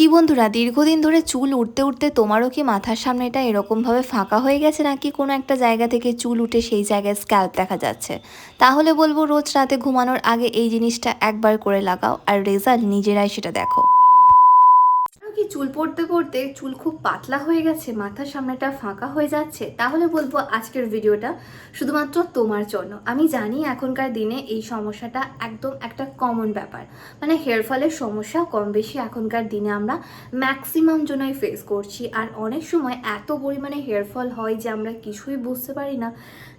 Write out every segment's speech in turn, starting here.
কি বন্ধুরা, দীর্ঘদিন ধরে চুল উঠতে উঠতে তোমারও কি মাথার সামনেটা এরকমভাবে ফাঁকা হয়ে গেছে নাকি কোনো একটা জায়গা থেকে চুল উঠে সেই জায়গায় স্ক্যাল্প দেখা যাচ্ছে? তাহলে বলব রোজ রাতে ঘুমানোর আগে এই জিনিসটা একবার করে লাগাও আর রেজাল্ট নিজেরাই সেটা দেখো। কি চুল পড়তে পড়তে চুল খুব পাতলা হয়ে গেছে, মাথার সামনেটা ফাঁকা হয়ে যাচ্ছে? তাহলে বলব আজকের ভিডিওটা শুধুমাত্র তোমার জন্য। আমি জানি এখনকার দিনে এই সমস্যাটা একদম একটা কমন ব্যাপার। মানে হেয়ার ফলের সমস্যা কম বেশি এখনকার দিনে আমরা ম্যাক্সিমাম জনই ফেস করছি। আর অনেক সময় এত পরিমাণে হেয়ার ফল হয় যে আমরা কিছুই বুঝতে পারি না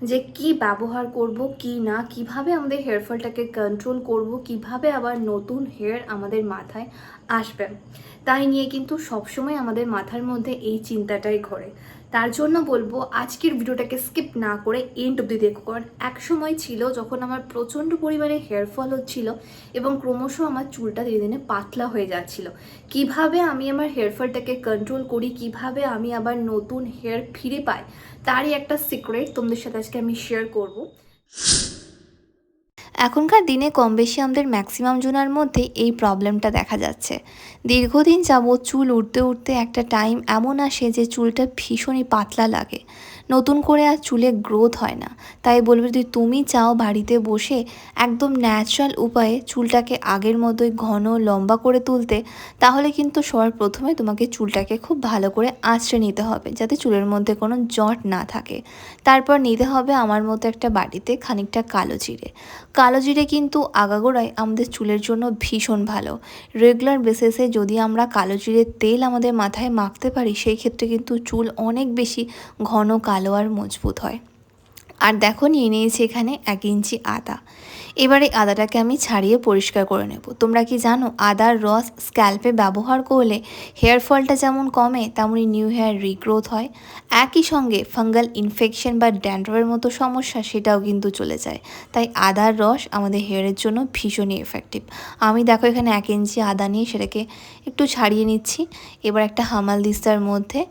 যে কি ব্যবহার করব, কি না, কীভাবে আমাদের হেয়ার ফলটাকে কন্ট্রোল করব, কীভাবে আবার নতুন হেয়ার আমাদের মাথায় আসবে। তাই নিয়ে কিন্তু সবসময় আমাদের মাথার মধ্যে এই চিন্তাটাই ঘরে। তার জন্য বলব, আজকের ভিডিওটাকে স্কিপ না করে এন্ড অব্দি দেখো। কারণ এক সময় ছিল যখন আমার প্রচণ্ড পরিমাণে হেয়ার ফল হচ্ছিল এবং ক্রমশ আমার চুলটা ধীরে দিনে পাতলা হয়ে যাচ্ছিল। কীভাবে আমি আমার হেয়ার ফলটাকে কন্ট্রোল করি, কীভাবে আমি আবার নতুন হেয়ার ফিরে পাই, তারই একটা সিক্রেট তোমাদের সাথে আজকে আমি শেয়ার করব। এখনকার দিনে কম বেশি আমাদের ম্যাক্সিমাম জোনার মধ্যে এই প্রবলেমটা দেখা যাচ্ছে। দীর্ঘদিন যাবৎ চুল উঠতে উঠতে একটা টাইম এমন আসে যে চুলটা ভীষণই পাতলা লাগে। নতুন করে আর চুলে গ্রোথ হয় না। তাই বলবে যদি তুমি চাও বাড়িতে বসে একদম ন্যাচারাল উপায়ে চুলটাকে আগের মতোই ঘন লম্বা করে তুলতে, তাহলে কিন্তু সবার প্রথমে তোমাকে চুলটাকে খুব ভালো করে আঁচড়ে নিতে হবে যাতে চুলের মধ্যে কোনো জট না থাকে। তারপর নিতে হবে আমার মতো একটা বাড়িতে খানিকটা কালো জিরে। কালো জিরে কিন্তু আগাগোড়ায় আমাদের চুলের জন্য ভীষণ ভালো। রেগুলার বেসিসে যদি আমরা কালো জিরের তেল আমাদের মাথায় মাখতে পারি, সেই ক্ষেত্রে কিন্তু চুল অনেক বেশি ঘন কালো আর মজবুত হয়। আর দেখো নিয়ে নিয়েছি এখানে এক ইঞ্চি আদা। এবারে আদাটাকে আমি ছাড়িয়ে পরিষ্কার করে নেব। তোমরা কি জানো, আদার রস স্ক্যাল্পে ব্যবহার করলে হেয়ার ফলটা যেমন কমে, তেমনই নিউ হেয়ার রিগ্রোথ হয়। একই সঙ্গে ফাঙ্গাল ইনফেকশন বা ড্যান্ড্রফের মতো সমস্যা সেটাও কিন্তু চলে যায়। তাই আদার রস আমাদের হেয়ারের জন্য ভীষণই এফেক্টিভ আমি দেখো এখানে এক ইঞ্চি আদা নিয়ে সেটাকে একটু ছাড়িয়ে নিচ্ছি। এবার একটা হামাল দিস্তার মধ্যে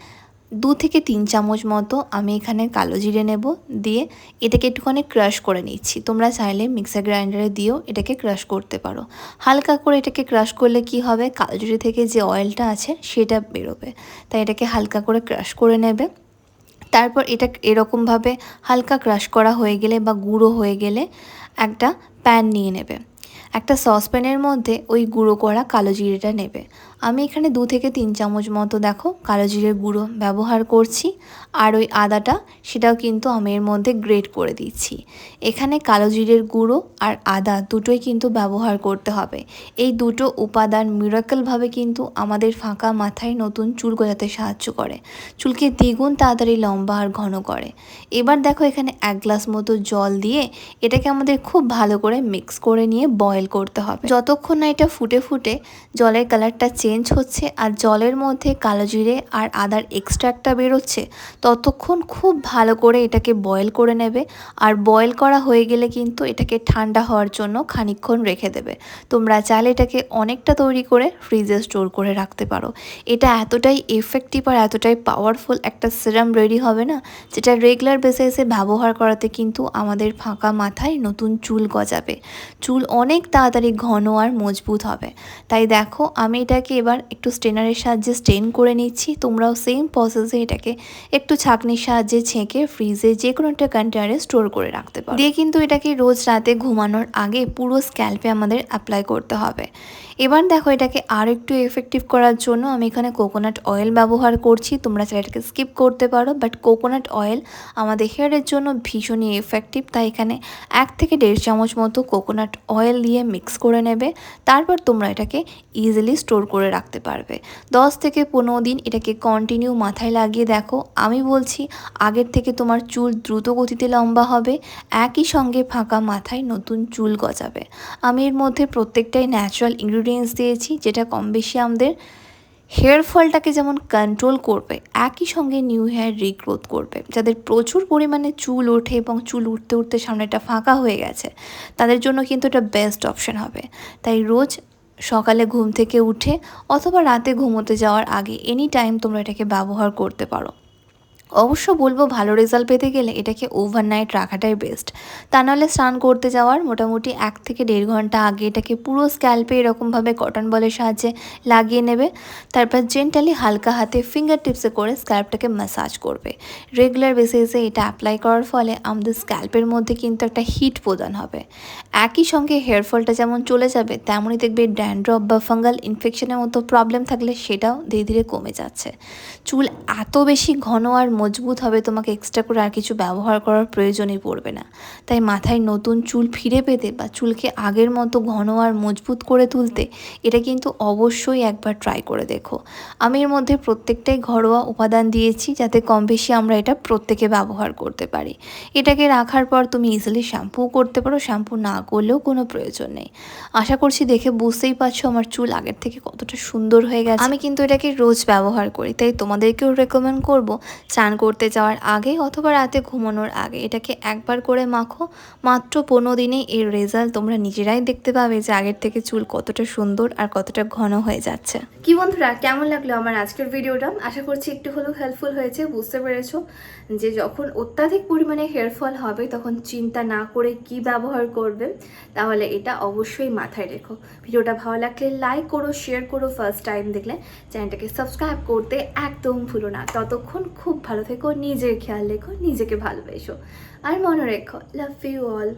দু থেকে তিন চামচ মতো আমি এখানে কালো জিরে নেব, দিয়ে এটাকে একটুখানি ক্রাশ করে নিচ্ছি। তোমরা চাইলে মিক্সার গ্রাইন্ডারে দিয়েও এটাকে ক্রাশ করতে পারো। হালকা করে এটাকে ক্রাশ করলে কি হবে? কালো জিরে থেকে যে অয়েলটা আছে, সেটা বেরোবে। তাই এটাকে হালকা করে ক্রাশ করে নেবে। তারপর এটা এরকমভাবে হালকা ক্রাশ করা হয়ে গেলে বা গুঁড়ো হয়ে গেলে একটা প্যান নিয়ে নেবে। একটা সসপ্যানের মধ্যে ওই গুঁড়ো করা কালো জিরেটা নেবে। আমি এখানে দু থেকে তিন চামচ মতো দেখো কালো জিরের গুঁড়ো ব্যবহার করছি। আর ওই আদাটা, সেটাও কিন্তু আমি এর মধ্যে গ্রেট করে দিচ্ছি। এখানে কালো জিরের গুঁড়ো আর আদা দুটোই কিন্তু ব্যবহার করতে হবে। এই দুটো উপাদান মিরাকেলভাবে কিন্তু আমাদের ফাঁকা মাথায় নতুন চুল গজাতে সাহায্য করে। চুলকে দ্বিগুণ তাড়াতাড়ি লম্বা আর ঘন করে। এবার দেখো এখানে এক গ্লাস মতো জল দিয়ে এটাকে আমাদের খুব ভালো করে মিক্স করে নিয়ে বয়েল করতে হবে। যতক্ষণ না এটা ফুটে ফুটে জলের কালারটা চেঞ্জ হচ্ছে আর জলের মধ্যে কালো জিরে আর আদার এক্সট্রাক্টটা বেরোচ্ছে, ততক্ষণ খুব ভালো করে এটাকে বয়েল করে নেবে। আর বয়েল করা হয়ে গেলে কিন্তু এটাকে ঠান্ডা হওয়ার জন্য খানিক্ষণ রেখে দেবে। তোমরা চাইলে এটাকে অনেকটা তৈরি করে ফ্রিজে স্টোর করে রাখতে পারো। এটা এতটাই এফেক্টিভ আর এতটাই পাওয়ারফুল একটা সিরাম রেডি হবে না, যেটা রেগুলার বেসিসে ব্যবহার করাতে কিন্তু আমাদের ফাঁকা মাথায় নতুন চুল গজাবে। চুল অনেক তাড়াতাড়ি ঘন আর মজবুত হবে। তাই দেখো, আমি এটাকে এবার একটু স্টেনারের সাহায্যে স্টেন করে নিচ্ছি। তোমরাও সেম প্রসেসে এটাকে একটু ছাঁকনির সাহায্যে ছেঁকে ফ্রিজে যে কোনো একটা কন্টেনারে স্টোর করে রাখতে পারো। দিয়ে কিন্তু এটাকে রোজ রাতে ঘুমানোর আগে পুরো স্ক্যাল্পে আমাদের অ্যাপ্লাই করতে হবে। এবার দেখো এটাকে আর একটু এফেক্টিভ করার জন্য আমি এখানে কোকোনাট অয়েল ব্যবহার করছি। তোমরা চাইলে এটাকে স্কিপ করতে পারো বাট কোকোনাট অয়েল আমাদের হেয়ারের জন্য ভীষণই এফেক্টিভ তাই এখানে এক থেকে দেড় চামচ মতো কোকোনাট অয়েল দিয়ে মিক্স করে নেবে। তারপর তোমরা এটাকে ইজিলি স্টোর করে রাখতে পারবে। দশ থেকে পনেরো দিন এটাকে কন্টিনিউ মাথায় লাগিয়ে দেখো। আমি বলছি, আগের থেকে তোমার চুল দ্রুত গতিতে লম্বা হবে, একই সঙ্গে ফাঁকা মাথায় নতুন চুল গজাবে। আমি এর মধ্যে প্রত্যেকটাই ন্যাচারাল ইনগ্রিডিয়েন্টস দিয়েছি, যেটা কম বেশি আমাদের হেয়ার ফলটাকে যেমন কন্ট্রোল করবে, একই সঙ্গে নিউ হেয়ার রিগ্রোথ করবে। যাদের প্রচুর পরিমাণে চুল ওঠে এবং চুল উঠতে উঠতে সামনেটা ফাঁকা হয়ে গেছে, তাদের জন্য কিন্তু এটা বেস্ট অপশন হবে। তাই রোজ সকালে ঘুম থেকে উঠে অথবা রাতে ঘুমোতে যাওয়ার আগে এনি টাইম তোমরা এটাকে ব্যবহার করতে পারো। অবশ্য বলব ভালো রেজাল্ট পেতে গেলে এটাকে ওভারনাইট রাখাটাই বেস্ট তা নাহলে স্নান করতে যাওয়ার মোটামুটি এক থেকে দেড় ঘণ্টা আগে এটাকে পুরো স্ক্যাল্পে এরকমভাবে কটন বলের সাহায্যে লাগিয়ে নেবে। তারপর জেন্টালি হালকা হাতে ফিঙ্গার টিপসে করে স্ক্যাল্পটাকে ম্যাসাজ করবে। রেগুলার বেসিসে এটা অ্যাপ্লাই করার ফলে আমাদের স্ক্যাল্পের মধ্যে কিন্তু একটা হিট প্রদান হবে। একই সঙ্গে হেয়ার ফলটা যেমন চলে যাবে, তেমনই দেখবে ড্যান্ড্রপ বা ফাঙ্গাল ইনফেকশনের মতো প্রবলেম থাকলে সেটাও ধীরে ধীরে কমে যাচ্ছে। চুল এত বেশি ঘন আর মজবুত হবে, তোমাকে এক্সট্রা করে আর কিছু ব্যবহার করার প্রয়োজনই পড়বে না। তাই মাথায় নতুন চুল ফিরে পেতে বা চুলকে আগের মতো ঘন আর মজবুত করে তুলতে এটা কিন্তু অবশ্যই একবার ট্রাই করে দেখো। আমি এর মধ্যে প্রত্যেকটাই ঘরোয়া উপাদান দিয়েছি যাতে কম বেশি আমরা এটা প্রত্যেকে ব্যবহার করতে পারি। এটাকে রাখার পর তুমি ইজিলি শ্যাম্পু করতে পারো শ্যাম্পু না করলেও কোনো প্রয়োজন নেই। আশা করছি দেখে বুঝতেই পারছ আমার চুল আগের থেকে কতটা সুন্দর হয়ে গেছে। আমি কিন্তু এটাকে রোজ ব্যবহার করি, তাই তোমাদেরকেও রেকমেন্ড করব। চান করতে যাওয়ার আগে অথবা রাতে ঘুমানোর আগে, এটাকে একবার করে মাখো। মাত্র পনেরো দিনে এর রেজাল্ট তোমরা নিজেরাই দেখতে পাবে যে আগের থেকে চুল কতটা সুন্দর আর কতটা ঘন হয়ে যাচ্ছে। কি বন্ধুরা, কেমন লাগল আমার আজকের ভিডিওটা? আশা করছি একটু হলেও হেল্পফুল হয়েছে, বুঝতে পেরেছ যে যখন অত্যাধিক পরিমাণে হেয়ার ফল হবে, তখন চিন্তা না করে কি ব্যবহার করবে, তাহলে এটা অবশ্যই মাথায় রেখো। ভিডিওটা ভালো লাগলে লাইক করো শেয়ার করো ফার্স্ট টাইম দেখলে চ্যানেলটাকে সাবস্ক্রাইব করতে একদম ভুলো না। ততক্ষণ খুব ভালো থেকো নিজের খেয়াল রেখো নিজেকে ভালোবেসো। আর মনে রেখো লাভ ইউ অল